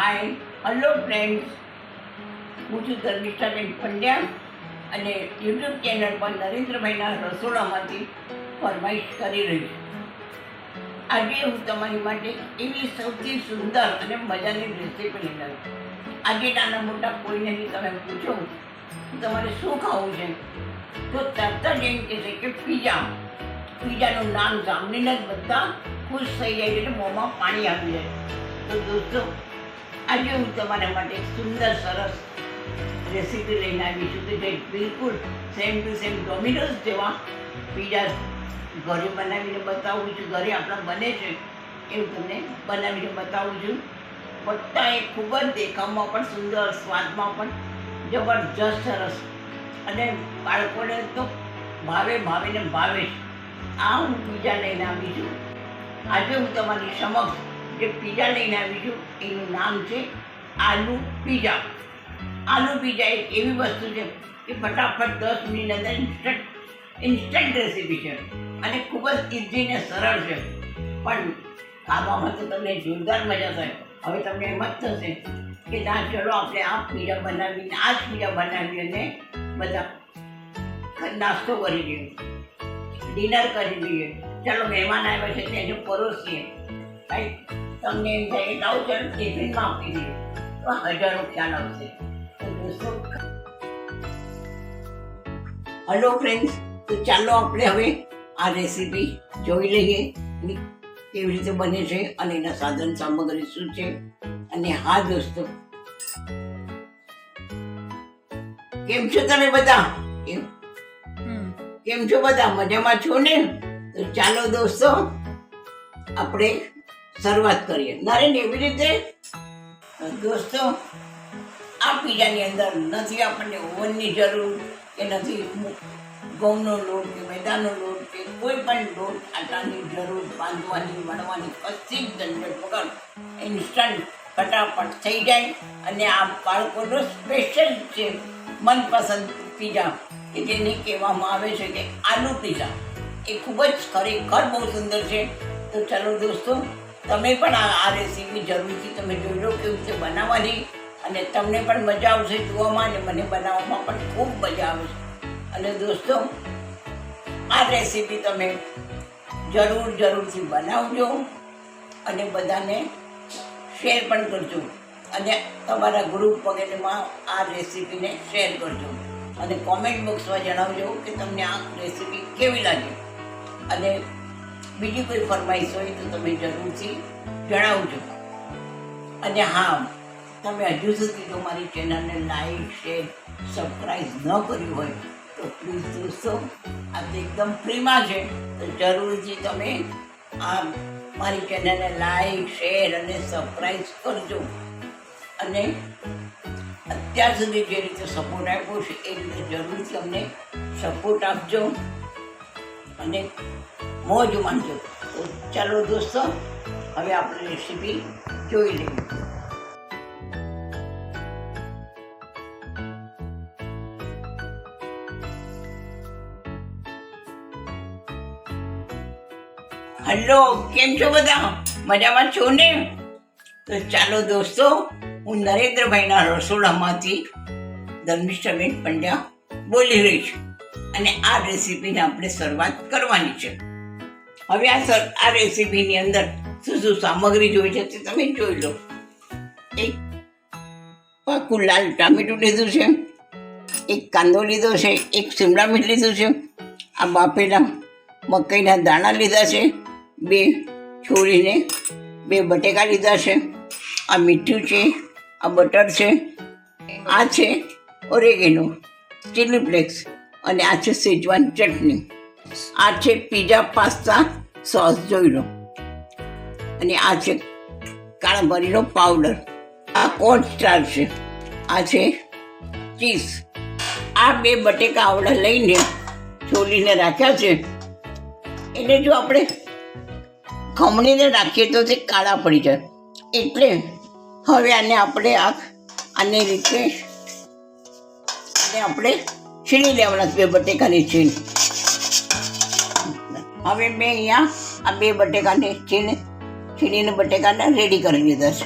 Hi hello friends હું છું ધર્મિષ્ઠાબેન પંડ્યા અને યુટ્યુબ ચેનલ પર નરેન્દ્રભાઈના રસોડામાંથી ફરમાઈશ કરી રહી છું. આજે હું તમારી માટે એવી સૌથી સુંદર અને મજાની રેસીપી લઈ આવી આજે નાના મોટા કોઈને તમે પૂછો, તમારે શું ખાવું છે? તો તરત જ એમ કહેશે કે પીઝા પીઝાનું નામ સાંભળીને જ બધા ખુશ થઈ જાય એટલે મોંમાં પાણી આવી જાય. તો દોસ્તો આજે હું તમારા માટે એક સુંદર સરસ રેસીપી લઈને આવી છું કે જે બિલકુલ સેમ ટુ સેમ ડોમિનોઝ જેવા પીઝા ઘરે બનાવીને બતાવું છું. ઘરે આપણા બને છે એવું તમને બનાવીને બતાવું છું. બધા એ ખૂબ જ દેખાવમાં પણ સુંદર, સ્વાદમાં પણ જબરજસ્ત, સરસ. અને બાળકોને તો ભાવે ભાવીને ભાવે. આ હું પીઝા લઈને આવી છું. આજે હું તમારી સમક્ષ જે પીઝા લઈને આવી છું એનું નામ છે આલુ પીઝા. આલુ પીઝા એક એવી વસ્તુ છે કે ફટાફટ દસ મિનિટ અંદર ઇન્સ્ટન્ટ ઇન્સ્ટન્ટ રેસીપી છે. અને ખૂબ જ ઇઝી ને સરળ છે. પણ ખાવામાં તો તમને જોરદાર મજા થાય. હવે તમને એમ જ થશે કે ના, ચલો આપણે આ પીઝા બનાવીને, આ જ પીઝા બનાવી અને બધા નાસ્તો કરી લઈએ ડિનર કરી લઈએ ચાલો મહેમાન આવ્યા છે તેને પરોસીએ. ભાઈ તમને એમ થાય કે લાવો ચાલો ટિફિનમાં આપી દે. તો હજારો ખ્યાલ આવશે દોસ્તો હલો ફ્રેન્ડ્સ તો ચાલો આપણે હવે આ રેસીપી જોઈ લઈએ કેવી રીતે બને છે અને એના સાધન સામગ્રી શું છે. અને હા દોસ્તો કેમ છો તમે બધા? કેમ છો બધા? મજામાં છો ને? તો ચાલો દોસ્તો આપણે શરૂઆત કરીએ. નારેન એવી રીતે દોસ્તો, આ પીઝાની અંદર નથી આપણને ઓવનની જરૂર કે નથી ઘઉંનો લોટ કે મેદાનો લોટ કે કોઈ પણ લોટ આટાની જરૂર, બાંધવાની, વણવાની, કશી જ વગર ઇન્સ્ટન્ટ ફટાફટ થઈ જાય અને આ બાળકોનો સ્પેશિયલ છે મનપસંદ પીઝા કે જેને કહેવામાં આવે છે કે આલુ પીઝા, એ ખૂબ જ ખરેખર બહુ સુંદર છે. તો ચાલો દોસ્તો તમે પણ આ રેસીપી જરૂરથી તમે જોઈ લો કેવી રીતે બનાવવાની અને તમને પણ મજા આવશે જોવામાં અને મને બનાવવામાં પણ ખૂબ મજા આવે છે અને દોસ્તો, આ રેસીપી તમે જરૂર જરૂરથી બનાવજો અને બધાને શેર પણ કરજો અને તમારા ગ્રુપ વગેરેમાં આ રેસીપીને શેર કરજો. અને કોમેન્ટ બોક્સમાં જણાવજો કે તમને આ રેસીપી કેવી લાગી. અને બીજી કોઈ ફરમાઈશ હોય તો તમે જરૂરથી જણાવજો. અને હા, તમે હજુ સુધી જો મારી ચેનલને લાઈક શેર સબસ્ક્રાઈબ ન કર્યું હોય તો પ્લીઝ દોસ્તો આ તો એકદમ ફ્રીમાં છે. તો જરૂરથી તમે આ મારી ચેનલને લાઈક શેર અને સબસ્ક્રાઈબ કરજો. અને અત્યાર સુધી જે રીતે સપોર્ટ આપ્યો છે, એ રીતે જરૂરથી અમને સપોર્ટ આપજો. અને મોજ માનજો. ચાલો દોસ્તો, હવે આપણે રેસીપી જોઈ લઈએ. હલો, કેમ છો બધા? મજામાં છો ને? તો ચાલો દોસ્તો, હું નરેન્દ્રભાઈના રસોડામાંથી ધર્મિષ્ઠબેન પંડ્યા બોલી રહી છું. અને આ રેસીપીને આપણે શરૂઆત કરવાની છે. હવે આ સર, આ રેસીપીની અંદર શું શું સામગ્રી જોઈ છે તે તમે જોઈ લો. એક પાકું લાલ ટામેટું લીધું છે, એક કાંદો લીધો છે, એક શિમલા મિર્ચ લીધું છે, આ બાફેલા મકાઈના દાણા લીધા છે, બે છોડીને બે બટેકા લીધા છે, આ મીઠું છે, આ બટર છે, આ છે ઓરેગેનો, ચીલી ફ્લેક્સ અને આ છે સેજવાન ચટણી. આ છે પીઝા પાસ્તા સોસ જોઈ લો અને આ છે કાળા મરીનો પાવડર આ કોર્ન સ્ટાર છે? આ છે ચીઝ. આ બે બટેકા આવડા લઈને છોલીને રાખ્યા છે. એટલે જો આપણે ખમણીને રાખીએ તો તે કાળા પડી જાય. એટલે હવે આને આપણે આ આને રીતે આપણે છીણી લેવાના બે બટેકાની છીણ. હવે મેં અહીંયા આ બે બટેકાને છીણ છીણીને બટેકાને રેડી કરી લીધા છે.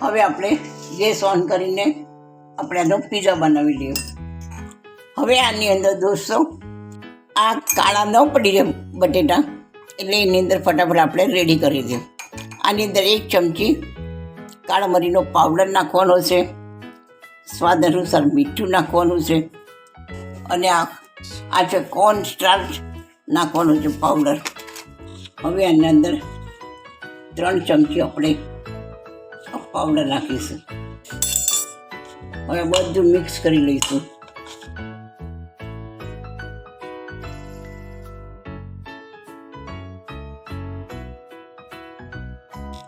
હવે આપણે ગેસ ઓન કરીને આપણે આનો પીઝા બનાવી લઈએ. હવે આની અંદર દોસ્તો, આ કાળા ન પડી જાય બટેટા, એટલે એની અંદર ફટાફટ આપણે રેડી કરી દઈએ. આની અંદર એક ચમચી કાળા મરીનો પાવડર નાખવાનો છે. સ્વાદ અનુસાર મીઠું નાખવાનું છે. અને આ આ છે કોર્ન સ્ટાર્ચ નાખવાનું છે પાવડર હવે આની અંદર ત્રણ ચમચી આપણે પાવડર નાખીશું. હવે બધું મિક્સ કરી લઈશું.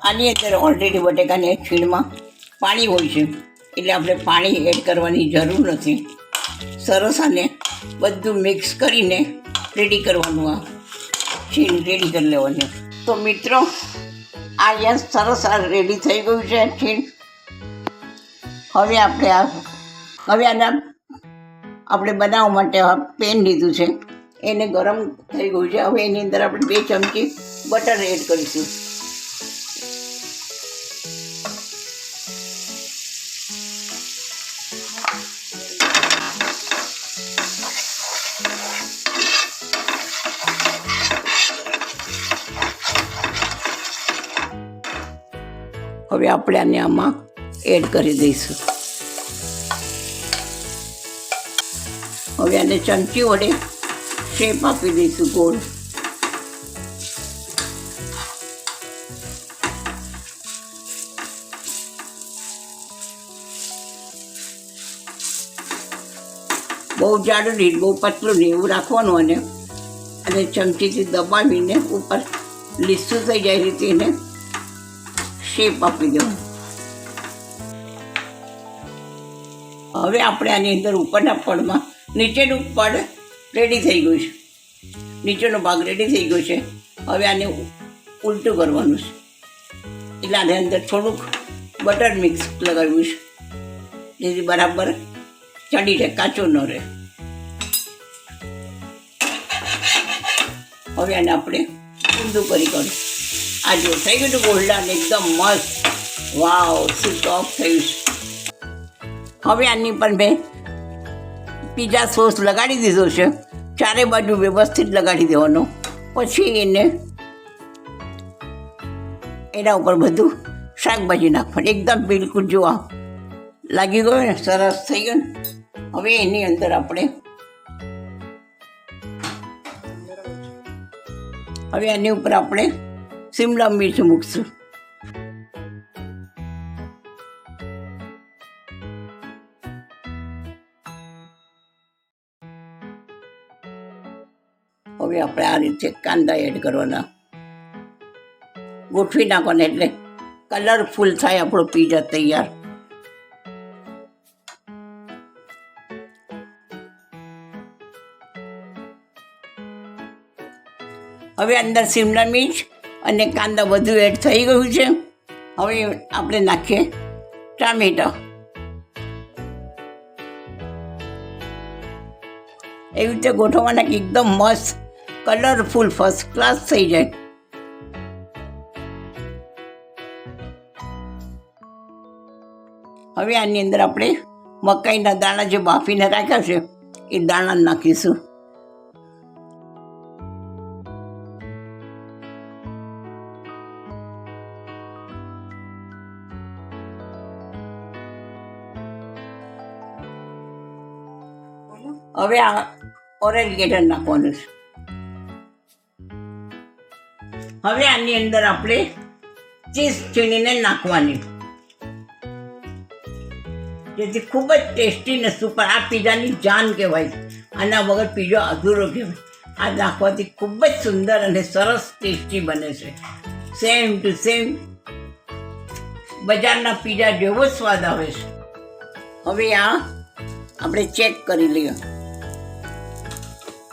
આની અંદર ઓલરેડી બટેકાની ખીણમાં પાણી હોય છે. એટલે આપણે પાણી એડ કરવાની જરૂર નથી. સરસ અને બધું મિક્સ કરીને રેડી કરવાનું આ છીણ રેડી કરી લેવાનું. તો મિત્રો, આ યસ સરસ આ રેડી થઈ ગયું છે છીણ હવે આપણે આ હવે આના આપણે બનાવવા માટે આ પેન લીધું છે. એને ગરમ થઈ ગયું છે. હવે એની અંદર આપણે બે ચમચી બટર એડ કરીશું. હવે આપણે આને આમાં એડ કરી દઈશું. હવે આને ચમચી વડે શેપ આપી દઈશું ગોળ. બહુ જાડું નહીં, બહુ પતલું નહીં, એવું રાખવાનું અને અને ચમચીથી દબાવીને ઉપર લીસું થઈ જાય રીતે એને શેપ આપી દેવાનો હવે આપણે આની અંદર ઉપરના પડમાં નીચેનું પડ રેડી થઈ ગયું છે. નીચેનો ભાગ રેડી થઈ ગયો છે. હવે આને ઉલટું કરવાનું છે. એટલે આની અંદર થોડુંક બટર મિક્સ લગાવ્યું છે. જેથી બરાબર ચડી જાય કાચો ન રહે. હવે આને આપણે ઊંધું કરી કાઢું આ જો થઈ ગયું ગોલ્ડન એકદમ મસ્ત. વાવ, શું ટોપ થયું હવે આની પણ મેં પીઝા સોસ લગાડી દીધો છે. ચારે બાજુ વ્યવસ્થિત લગાડી દેવાનો. પછી એને એના ઉપર બધું શાકભાજી નાખવાની. એકદમ બિલકુલ જો આ લાગી ગયો ને, સરસ થઈ ગયો ને. હવે એની અંદર આપણે હવે એની ઉપર આપણે શિમલા મિર્ચ મૂકશું હવે આપણે આ રીતે કાંદા એડ કરવાના. ગોઠવી નાખવાના એટલે કલરફુલ થાય આપણો પીઝા તૈયાર. હવે અંદર શિમલા મિર્ચ અને કાંદા બધું એડ થઈ ગયું છે. હવે આપણે નાખીએ ટામેટા. એવી રીતે ગોઠવવાના કે એકદમ મસ્ત કલરફુલ ફર્સ્ટ ક્લાસ થઈ જાય. હવે આની અંદર આપણે મકાઈના દાણા જે બાફીને રાખ્યા છે, એ દાણા નાખીશું. હવે આ ઓરેન્જ ગેટર નાખવાનું છે. હવે આની અંદર આપણે ચીઝ છીણીને નાખવાની. જેથી ખૂબ જ ટેસ્ટી ને સુપર. આ પીઝાની જાન કહેવાય આના વગર પીઝો અધૂરો કહેવાય. આ નાખવાથી ખૂબ જ સુંદર અને સરસ ટેસ્ટી બને છે. સેમ ટુ સેમ બજારના પીઝા જેવો સ્વાદ આવે છે. હવે આ આપણે ચેક કરી લઈએ.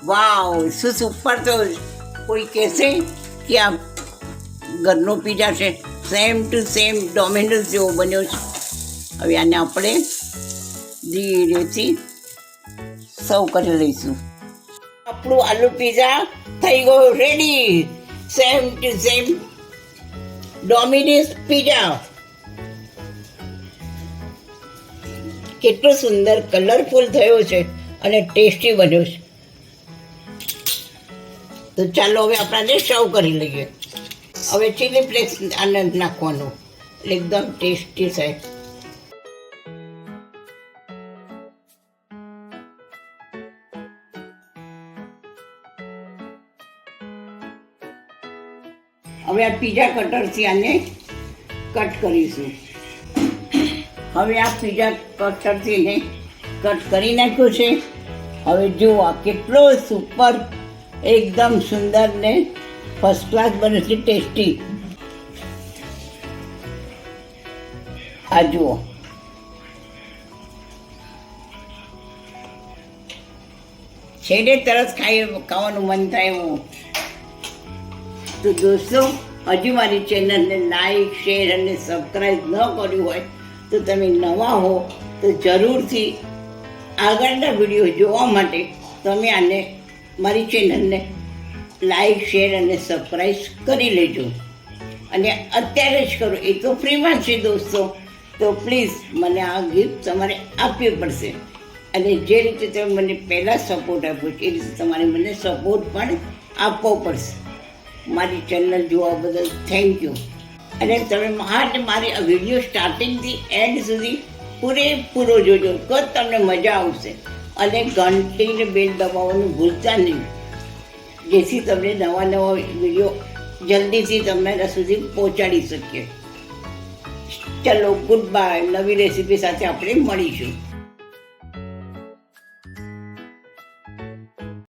વાવ, શું સુપર તો કોઈ કહેશે કે આ ઘરનો પીઝા છે. સેમ ટુ સેમ ડોમિનોઝ જેવો બન્યો છે. હવે આને આપણે ધીરેથી સર્વ કરી લઈશું. આપણું આલુ પીઝા થઈ ગયો ready same to same Domino's pizza. કેટલો સુંદર કલરફુલ થયો છે અને ટેસ્ટી બન્યો છે. તો ચાલો હવે આપણાને સર્વ કરી લઈએ. હવે ચીલી ફ્લેક્સ આનંદ નાખવાનો. એકદમ ટેસ્ટી થાય હવે આ પીઝા કટરથી આને કટ કરીશું. હવે આ પીઝા કટરથી ને કટ કરી નાખ્યું છે. હવે જુઓ કેટલો સુપર એકદમ સુંદર ને ફર્સ્ટ ક્લાસ બને છે ટેસ્ટી આ જુઓ. છેડે તરત ખાઈ, ખાવાનું મન થાય એવું. તો દોસ્તો, હજુ મારી ચેનલને લાઈક શેર અને સબસ્ક્રાઈબ ન કર્યું હોય, તો તમે નવા હો, તો જરૂરથી આગળના વીડિયો જોવા માટે તમે આને મારી ચેનલને લાઈક, શેર અને સબસ્ક્રાઈબ કરી લેજો. અને અત્યારે જ કરો એ તો ફ્રીમાં છે દોસ્તો. તો પ્લીઝ મને આ ગિફ્ટ તમારે આપવી પડશે. અને જે રીતે તમે મને પહેલાં સપોર્ટ આપ્યો એ રીતે તમારે મને સપોર્ટ પણ આપવો પડશે. મારી ચેનલ જોવા બદલ થેન્ક યુ અને તમે માટે મારી વીડિયો સ્ટાર્ટિંગથી એન્ડ સુધી પૂરેપૂરો જોજો. તો તમને મજા આવશે. અને ઘંટીને બેલ દબાવવાનું ભૂલતા નહીં. જેથી તમને નવા નવા વીડિયો જલ્દીથી તમારા સુધી પહોંચાડી શકીએ. ચલો ગુડ બાય નવી રેસીપી સાથે આપણે મળીશું.